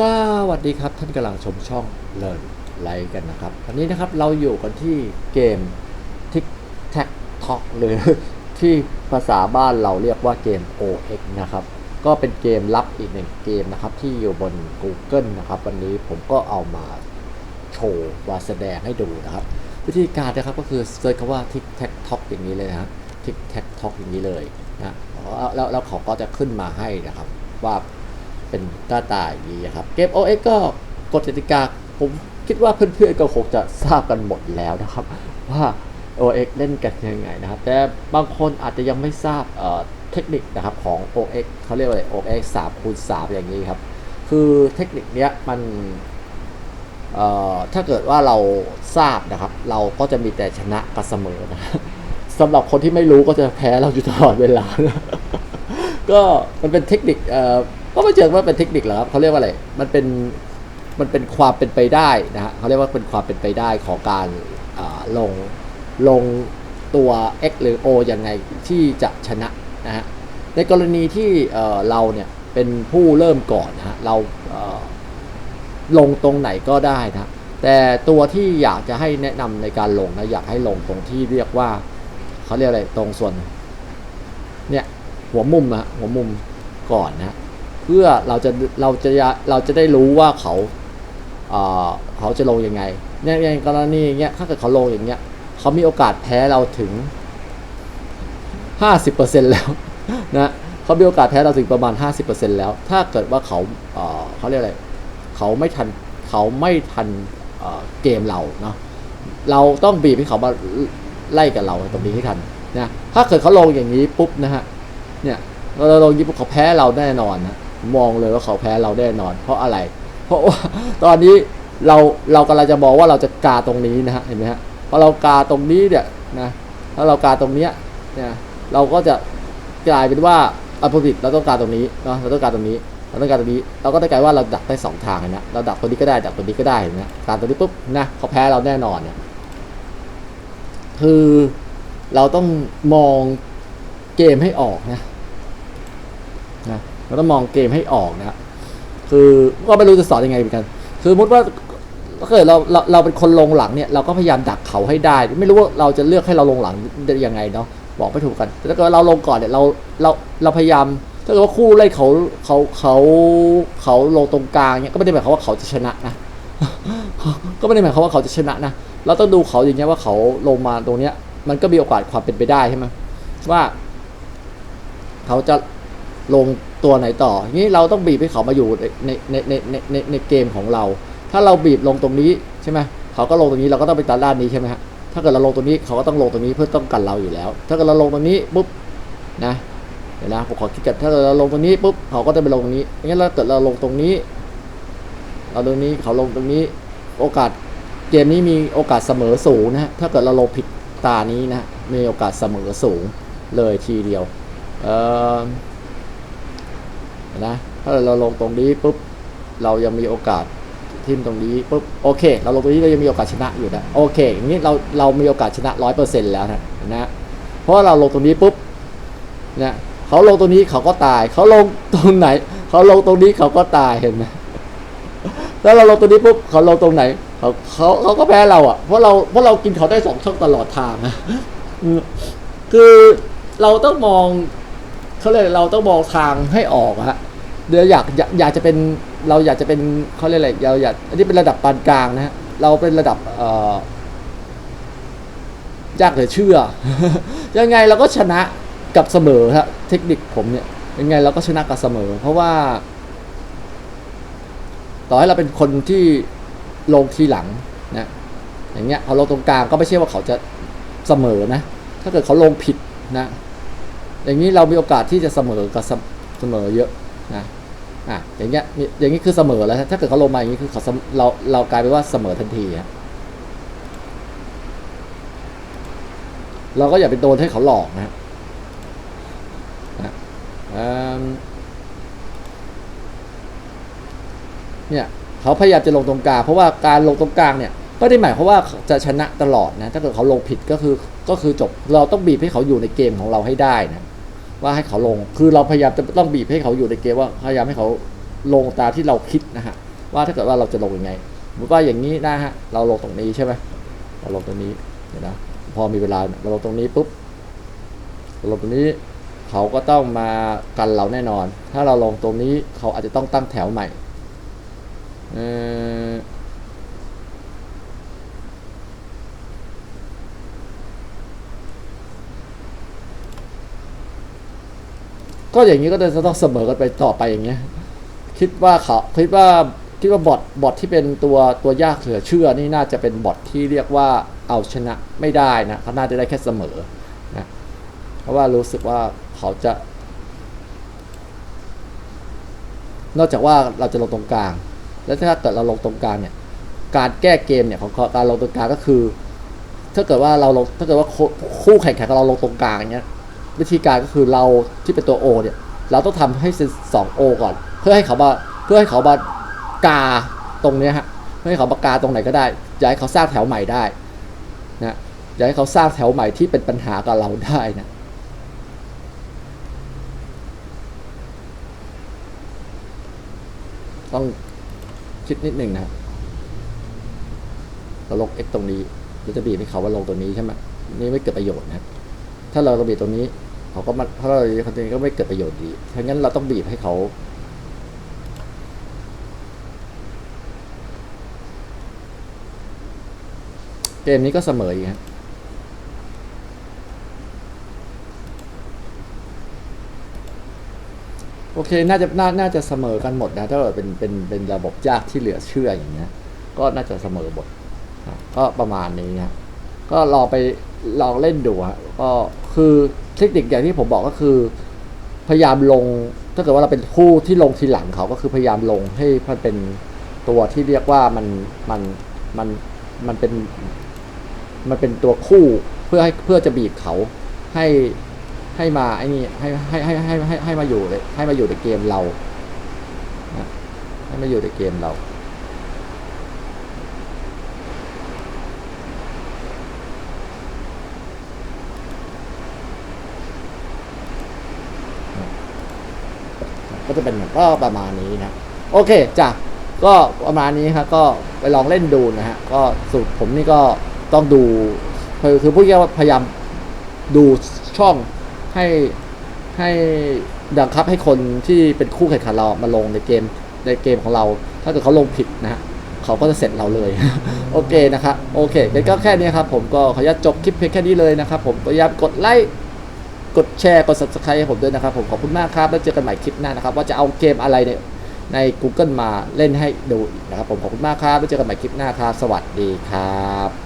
สวัสดีครับท่านกำลังชมช่องเลิร์นไลค์กันนะครับวันนี้นะครับเราอยู่กันที่เกม Tic Tac Talk หรือที่ภาษาบ้านเราเรียกว่าเกม OX นะครับ ก็เป็นเกมลับอีกหนึ่งเกมนะครับ ที่อยู่บน Google นะครับ วันนี้ผมก็เอามาโชว์มาแสดงให้ดูนะครับ วิธีการนะครับก็คือเซิร์ชคำว่า Tic Tac Talk อย่างนี้เลยนะครับ Tic Tac Talk อย่างนี้เลยนะแล้วแล้วเขาก็จะขึ้นมาให้นะครับว่า เป็นหน้าตาอย่างนี้ครับเกม OX ก็กฎกติกาผมคิดว่าเพื่อนๆก็คงจะทราบกันหมดแล้วนะครับ ว่า OX เล่นกันยังไงนะครับ แต่บางคนอาจจะยังไม่ทราบเเทคนิคนะครับของ OX เขาเรียกว่าอะไร OX 3คูณ3อย่างนี้ครับ คือเทคนิคเนี้ยมันถ้าเกิดว่าเราทราบนะครับ เราก็จะมีแต่ชนะกับเสมอนะสำหรับคนที่ไม่รู้ก็จะแพ้เราอยู่ตลอดเวลา ก็มันเป็นเทคนิค ก็ไม่เชิงว่าเป็นเทคนิคหรอกครับเขาเรียกว่าอะไรมันเป็นมันเป็นความเป็นไปได้นะฮะเขาเรียกว่าเป็นความเป็นไปได้ของการลงลงตัว x หรือ o ยังไงที่จะชนะนะฮะในกรณีที่เราเนี่ยเป็นผู้เริ่มก่อนนะฮะเราเลงตรงไหนก็ได้นะแต่ตัวที่อยากจะให้แนะนำในการลงนะอยากให้ลงตรงที่เรียกว่าเขาเรียกอะไรตรงส่วนเนี่ยหัวมุมนะฮะหัวมุมก่อนนะ เพื่อเราจะเราจะเราจะได้รู้ว่าเขาเขาจะลงยังไงเนี่ยอย่างกรณีอย่างเงี้ยถ้าเกิดเขาลงอย่างเงี้ยเขามีโอกาสแพ้เราถึง 50%แล้วนะเขามีโอกาสแพ้เราถึงประมาณ 50%แล้ว ถ้าเกิดว่าเขาเขาเรียกอะไรเขาไม่ทันเขาไม่ทันเอ่อเกมเราเนาะเราต้องบีบให้เขามาไล่กับเราตรงนี้ให้ทันนะถ้าเกิดเขาลงอย่างนี้ปุ๊บนะฮะเนี่ยเราลงยี่ปุ๊บเขาแพ้เราแน่นอนนะ มองเลยว่าเขาแพ้เราแน่นอน เพราะอะไร เพราะว่าตอนนี้เราเรากำลังจะมองว่าเราจะกาตรงนี้นะฮะเห็นไหมฮะพอเรากาตรงนี้เนี่ยนะถ้าเรากาตรงเนี้ยเนี่ยเราก็จะกลายเป็นว่าอัปติเราต้องการตรงนี้เนาะเราต้องการตรงนี้เราต้องการตรงนี้ เราก็ได้กลายว่าเราดักได้สองทางนะเราดักตัวนี้ก็ได้ดักตัวนี้ก็ได้เห็นไหมการตัวนี้ปุ๊บนะเขาแพ้เราแน่นอนเนี่ยคือเราต้องมองเกมให้ออกนะ เราต้องมองเกมให้ออกนะคือก็ไม่รู้จะสอนยังไงเหมือนกัน คือสมมติว่าถ้าเกิดเราเราเราเป็นคนลงหลังเนี่ยเราก็พยายามดักเขาให้ได้ ไม่รู้ว่าเราจะเลือกให้เราลงหลังยังไงเนาะบอกไม่ถูกกันแต่ถ้าเกิดเราลงก่อนเนี่ยเราเราเราพยายาม ถ้าเกิดว่าคู่ไล่เขาเขาเขาเขาลงตรงกลางเนี่ยก็ไม่ได้หมายความว่าเขาจะชนะนะก็ไม่ได้หมายความว่าเขาจะชนะนะเราต้องดูเขาอย่างเงี้ยว่าเขาลงมาตรงเนี้ย มันก็มีโอกาสความเป็นไปได้ใช่ไหมว่า เขาจะ ลงตัวไหนต่องนี้เราต้องบีบให้เขามาอยู่ในในในในในในเกมของเรา ถ้าเราบีบลงตรงนี้ใช่ไหมเขาก็ลงตรงนี้เราก็ต้องไปตามด้านนี้ใช่ไหมฮะถ้าเกิดเราลงตรงนี้เขาก็ต้องลงตรงนี้เพื่อต้องกันเราอยู่แล้ว ถ้าเกิดเราลงตรงนี้ปุ๊บนะเดี๋ยวนะผมขอคิดกันถ้าเกิดเราลงตรงนี้ปุ๊บเขาก็จะไปลงตรงนี้งั้นเราเกิดเราลงตรงนี้ เราตรงนี้เขาลงตรงนี้โอกาสเกมนี้มีโอกาสเสมอสูงนะฮะถ้าเกิดเราลงผิดตานี้นะมีโอกาสเสมอสูงเลยทีเดียวเอ่อ นะถ้าเราลงตรงนี้ปุ๊บเรายังมีโอกาสทิมตรงนี้ปุ๊บโอเค เราลงตรงนี้เรายังมีโอกาสชนะอยู่นะโอเคอย่างนี้เราเรามีโอกาสชนะร้อยเปอร์เซ็นต์แล้วนะนะเพราะเราลงตรงนี้ปุ๊บนะเขาลงตรงนี้เขาก็ตาย เขาลงตรงไหน เขาลงตรงนี้เขาก็ตายเห็นไหมแล้วเราลงตรงนี้ปุ๊บเขาลงตรงไหนเขาเขาเขาก็แพ้เราอะเพราะเราเพราะเรากินเขาได้สองช่องตลอดทางนะคือเราต้องมองเขาเลยเราต้องมองทางให้ออกอะฮะ เดี๋ยวอยากอยากอยากจะเป็นเราอยากจะเป็นเขาเรียกอะไรเราอยากอันนี้เป็นระดับปานกลางนะฮะเราเป็นระดับเอ่อยากเหลือเชื่อ ยังไงเราก็ชนะกับเสมอฮะเทคนิคผมเนี่ยยังไงเราก็ชนะกับเสมอ เพราะว่า ต่อให้เราเป็นคนที่ลงทีหลังนะอย่างเงี้ยเขาลงตรงกลางก็ไม่ใช่ว่าเขาจะเสมอนะ ถ้าเกิดเขาลงผิดนะ อย่างนี้เรามีโอกาสที่จะเสมอกับเสมอเยอะนะ อะอย่างเงี้ยอย่างนี้คือเสมอแล้วถ้าเกิดเขาลงมาอย่างนี้คือเขาเราเรากลายเป็นว่าเสมอทันทีฮะเราก็อย่าไปโดนให้เขาหลอกนะนะเนี่ยเขาพยายามจะลงตรงกลางเพราะว่าการลงตรงกลางเนี่ยไม่ได้หมายความว่าจะชนะตลอดนะถ้าเกิดเขาลงผิดก็คือก็คือจบเราต้องบีบให้เขาอยู่ในเกมของเราให้ได้นะ ว่าให้เขาลง คือเราพยายามจะต้องบีบให้เขาอยู่ในเกมว่าพยายามให้เขาลงตามที่เราคิดนะฮะว่าถ้าเกิดว่าเราจะลงยังไงสมมติว่าอย่างนี้นะฮะเราลงตรงนี้ใช่ไหมเราลงตรงนี้เดี๋ยวนะพอมีเวลาเราลงตรงนี้ปุ๊บเราลงตรงนี้เขาก็ต้องมากันเราแน่นอน ถ้าเราลงตรงนี้เขาอาจจะต้องตั้งแถวใหม่เออ ก็อย่างนี้ก็จะต้องเสมอกันไปต่อไปอย่างเงี้ย คิดว่าเขาคิดว่าคิดว่าบอทบอทที่เป็นตัวตัวยากเหลือเชื่อนี่น่าจะเป็นบอทที่เรียกว่าเอาชนะไม่ได้นะเขาน่าจะได้แค่เสมอนะเพราะว่ารู้สึกว่าเขาจะ นอกจากว่าเราจะลงตรงกลาง แล้วถ้าเกิดเราลงตรงกลางเนี่ย การแก้เกมเนี่ยของการลงตรงกลางก็คือ ถ้าเกิดว่าเราลงถ้าเกิดว่าคู่แข่งขันกับเราลงตรงกลางอย่างเงี้ย วิธีการก็คือเราที่เป็นตัว O เนี่ย เราต้องทำให้เป็นสอง O ก่อน เพื่อให้เขามาเพื่อให้เขามากาตรงเนี้ยฮะเพื่อให้เขามากาตรงไหนก็ได้อย่าให้เขาสร้างแถวใหม่ได้นะอย่าให้เขาสร้างแถวใหม่ที่เป็นปัญหากับเราได้นะต้องคิดนิดหนึ่งนะครับเราลง x ตรงนี้เราจะบีบให้เขาว่าลงตรงนี้ใช่ไหมนี่ไม่เกิดประโยชน์นะถ้าเราบีบตรงนี้ เขาก็มาถ้าเราบีบตรงนี้ก็ไม่เกิดประโยชน์ดีเพราะงั้นเราต้องบีบให้เขาเกมนี้ก็เสมออีกครับโอเค น่าจะน่าน่าจะเสมอกันหมดนะ ถ้าเกิดเป็นเป็นเป็นระบบยากที่เหลือเชื่ออย่างเงี้ย ก็น่าจะเสมอหมด ก็ประมาณนี้นะ ก็ลองไปลองเล่นดูฮะ ก็ คือเทคนิคอย่างที่ผมบอกก็คือ พยายามลง ถ้าเกิดว่าเราเป็นคู่ที่ลงทีหลังเขาก็คือพยายามลงให้มันเป็นตัวที่เรียกว่ามันมันมันมันเป็น มันเป็นตัวคู่เพื่อให้เพื่อจะบีบเขาให้ให้มาไอ้นี่ให้ให้ให้ให้ให้ให้มาอยู่เลยให้มาอยู่ในเกมเรานะให้มาอยู่ในเกมเรา ก็จะเป็นก็ประมาณนี้นะ โอเคจ้ะก็ประมาณนี้ครับก็ไปลองเล่นดูนะฮะก็สูตรผมนี่ก็ต้องดูคือคือพูดง่ายๆว่าพยายามดูช่องให้ให้ดังคับให้คนที่เป็นคู่แข่งขันเรามาลงในเกมในเกมของเรา ถ้าเกิดเขาลงผิดนะฮะเขาก็จะเสร็จเราเลย โอเคนะครับโอเคก็แค่นี้ครับผมก็ขออนุญาตจบคลิปเพียงแค่นี้เลยนะครับผมพยายามกดไลค์ กดแชร์ กด subscribe ให้ผมด้วยนะครับ ผมขอบคุณมากครับ แล้วเจอกันใหม่คลิปหน้านะครับ ว่าจะเอาเกมอะไรเนี่ยใน Google มาเล่นให้ดูอีกนะครับ ผมขอบคุณมากครับ แล้วเจอกันใหม่คลิปหน้าครับ สวัสดีครับ